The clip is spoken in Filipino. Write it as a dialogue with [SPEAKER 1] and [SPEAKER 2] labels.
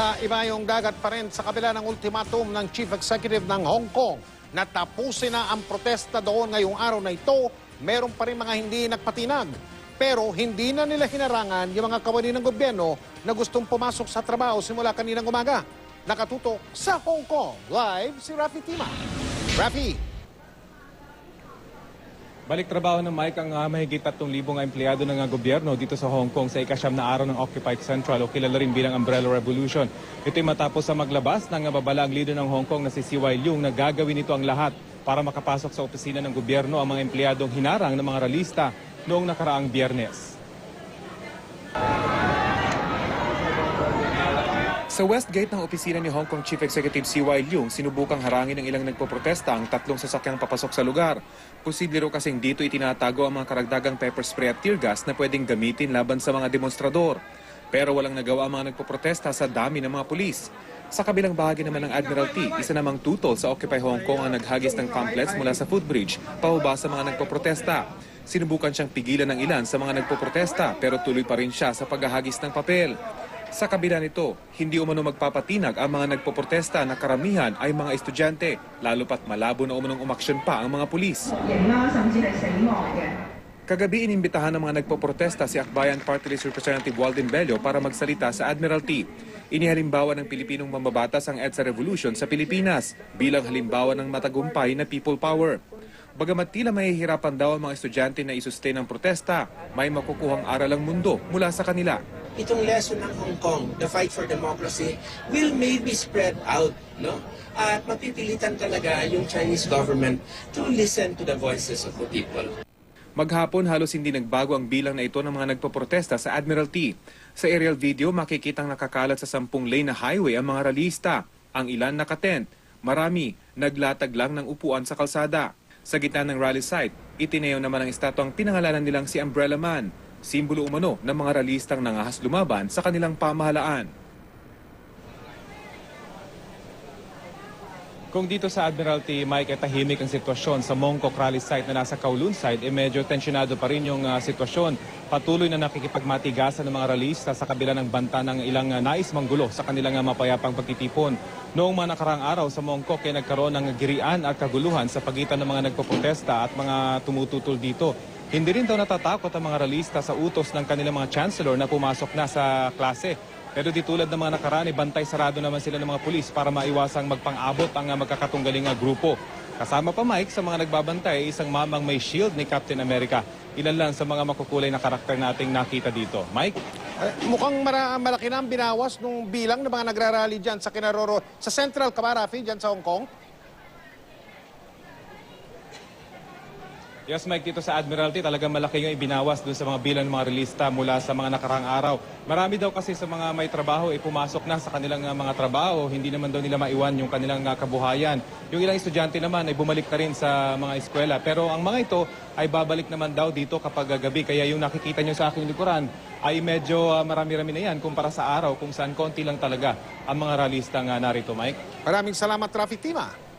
[SPEAKER 1] Sa ibayong dagat pa rin sa kabila ng ultimatum ng Chief Executive ng Hong Kong na tapusin na ang protesta doon ngayong araw na ito, meron pa rin mga hindi nagpatinag. Pero hindi na nila hinarangan yung mga kawani ng gobyerno na gustong pumasok sa trabaho simula kaninang umaga. Nakatuto sa Hong Kong. Live si Rafi Tima. Rafi,
[SPEAKER 2] Balik trabaho ng Mike ang uh, mahigit 3,000 nga empleyado ng uh, gobyerno dito sa Hong Kong sa ikasyam na araw ng Occupied Central o kilala rin bilang Umbrella Revolution. Ito'y matapos sa maglabas ng babala ang leader ng Hong Kong na si CY Leung na gagawin ito ang lahat para makapasok sa opisina ng gobyerno ang mga empleyadong hinarang ng mga ralista noong nakaraang biyernes. Sa West Gate ng opisina ni Hong Kong Chief Executive CY Leung, sinubukang harangin ng ilang nagpoprotesta ang tatlong sasakyang papasok sa lugar. Posible raw kasing dito itinatago ang mga karagdagang pepper spray at tear gas na pwedeng gamitin laban sa mga demonstrador. Pero walang nagawa ang mga nagpoprotesta sa dami ng mga pulis. Sa kabilang bahagi naman ng Admiralty, isa namang tutol sa Occupy Hong Kong ang naghagis ng pamphlets mula sa footbridge, pahuba sa mga nagpoprotesta. Sinubukan siyang pigilan ng ilan sa mga nagpoprotesta pero tuloy pa rin siya sa paghahagis ng papel. Sa kabila nito, hindi umano magpapatinag ang mga nagpoprotesta na karamihan ay mga estudyante, lalo pat malabo na umanong umaksyon pa ang mga pulis. Kagabi inimbitahan ng mga nagpoprotesta si Akbayan Party List Representative Walden Bello para magsalita sa Admiralty. Inihalimbawa ng Pilipinong mambabatas ang EDSA Revolution sa Pilipinas bilang halimbawa ng matagumpay na people power. Bagamat tila mahihirapan daw ang mga estudyante na isustain ang protesta, may makukuhang aral ang mundo mula sa kanila
[SPEAKER 3] itong lesson ng Hong Kong, the fight for democracy, will maybe spread out, no? At mapipilitan talaga yung Chinese government to listen to the voices of the people.
[SPEAKER 2] Maghapon halos hindi nagbago ang bilang na ito ng mga nagpoprotesta sa Admiralty. Sa aerial video, makikitang nakakalat sa sampung lane na highway ang mga ralista. Ang ilan nakatent. Marami, naglatag lang ng upuan sa kalsada. Sa gitna ng rally site, itinayo naman ang estatwang pinangalanan nilang si Umbrella Man, simbolo umano ng mga ralistang nangahas lumaban sa kanilang pamahalaan. Kung dito sa Admiralty, Mike, ay tahimik ang sitwasyon sa Mongkok Rally site na nasa Kowloon side, eh medyo tensyonado pa rin yung ah, sitwasyon. Patuloy na nakikipagmatigasan ng mga ralista sa kabila ng banta ng ilang ah, nais manggulo sa kanilang ah, mapayapang pagtitipon. Noong mga nakarang araw sa Mongkok ay nagkaroon ng girian at kaguluhan sa pagitan ng mga nagpoprotesta at mga tumututol dito. Hindi rin daw natatakot ang mga ralista sa utos ng kanilang mga chancellor na pumasok na sa klase. Pero di tulad ng mga nakaraan, eh, bantay sarado naman sila ng mga pulis para maiwasang magpang-abot ang ah, magkakatunggaling grupo. Kasama pa Mike sa mga nagbabantay, isang mamang may shield ni Captain America. Ilan lang sa mga makukulay na karakter nating nakita dito. Mike?
[SPEAKER 1] eh, mukhang mara- malaki na ang binawas nung bilang ng mga nagrarally dyan sa Kinaroro, sa Central Kabarafi, dyan sa Hong Kong.
[SPEAKER 2] Yes, Mike, dito sa Admiralty, talagang malaki yung ibinawas dun sa mga bilang ng mga relista mula sa mga nakarang araw. Marami daw kasi sa mga may trabaho, ay pumasok na sa kanilang uh, mga trabaho. Hindi naman daw nila maiwan yung kanilang uh, kabuhayan. Yung ilang estudyante naman ay bumalik na rin sa mga eskwela. Pero ang mga ito ay babalik naman daw dito kapag uh, gabi. Kaya yung nakikita nyo sa aking likuran ay medyo marami-rami na yan kumpara sa araw kung saan konti lang talaga ang mga ralistang uh, narito, Mike.
[SPEAKER 1] Maraming salamat, Traffic Tima.